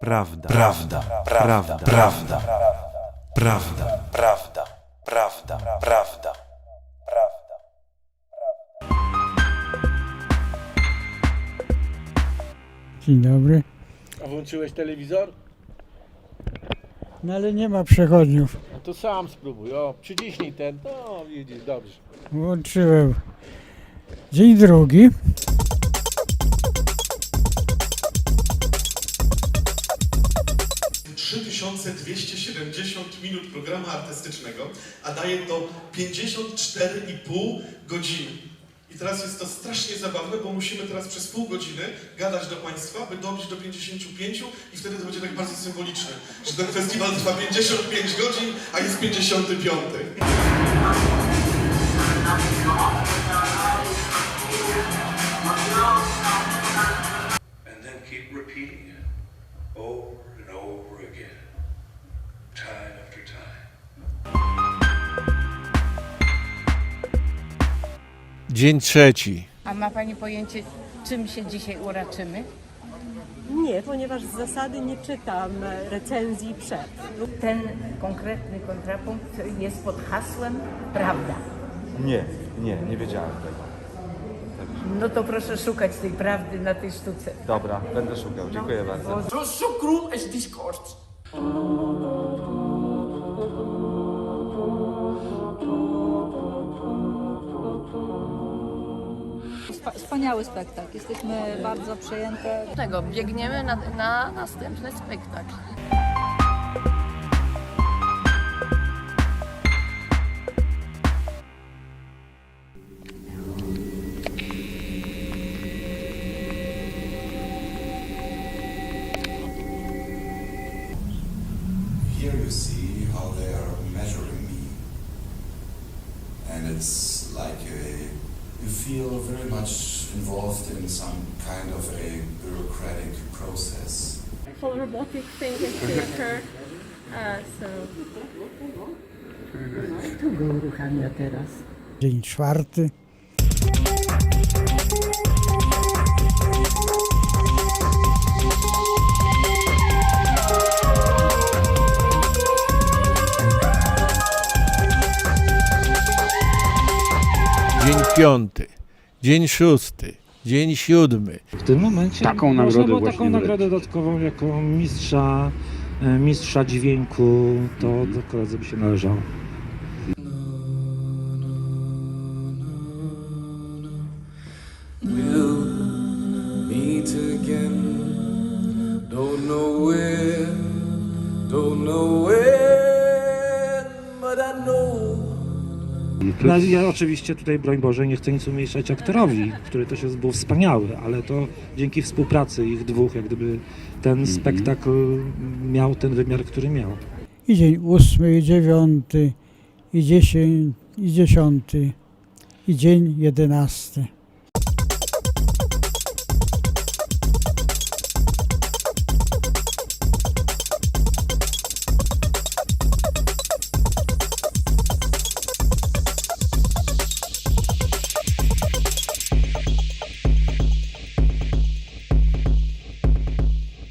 Prawda. Prawda. Prawda. Prawda. Prawda. Prawda. Prawda. Prawda. Prawda. Dzień dobry. A włączyłeś telewizor? No ale nie ma przechodniów. No to sam spróbuj. O, przyciśnij ten. No, widzisz, dobrze. Włączyłem. Dzień drugi. 3270 minut programu artystycznego, a daje to 54,5 godziny. I teraz jest to strasznie zabawne, bo musimy teraz przez pół godziny gadać do Państwa, by dobić do 55 i wtedy to będzie tak bardzo symboliczne, że ten festiwal trwa 55 godzin, a jest 55. and then keep repeating it over and over again, time after time. Dzień trzeci. A ma Pani pojęcie, czym się dzisiaj uraczymy? Nie, ponieważ z zasady nie czytam recenzji przed. Ten konkretny kontrapunkt jest pod hasłem prawda. Nie, nie, nie wiedziałem tego. No to proszę szukać tej prawdy na tej sztuce. Dobra, będę szukał. Dziękuję bardzo. Zo, zo cruel Wspaniały spektakl. Jesteśmy bardzo przejęte. Tego, biegniemy na, na następny spektakl. Here you see how they are measuring me. And it's like a, you feel very much involved in some kind of a bureaucratic process. Full robotic thing in theater. Uh, so Kto go uruchamia teraz? Dzień czwarty. Dzień piąty. Dzień szósty. Dzień siódmy. W tym momencie Taką można nagrodę było właśnie taką nagrodę dodatkową jako mistrza, e, mistrza dźwięku, to do koledzy by się należało. Meet again. Don't know where, don't know when, No, ja oczywiście tutaj, broń Boże, nie chcę nic umniejszać aktorowi, który też jest, był wspaniały, ale to dzięki współpracy ich dwóch, jak gdyby ten spektakl miał ten wymiar, który miał. I dzień ósmy, i dziewiąty, i dziesięć, i dziesiąty, i dzień jedenasty.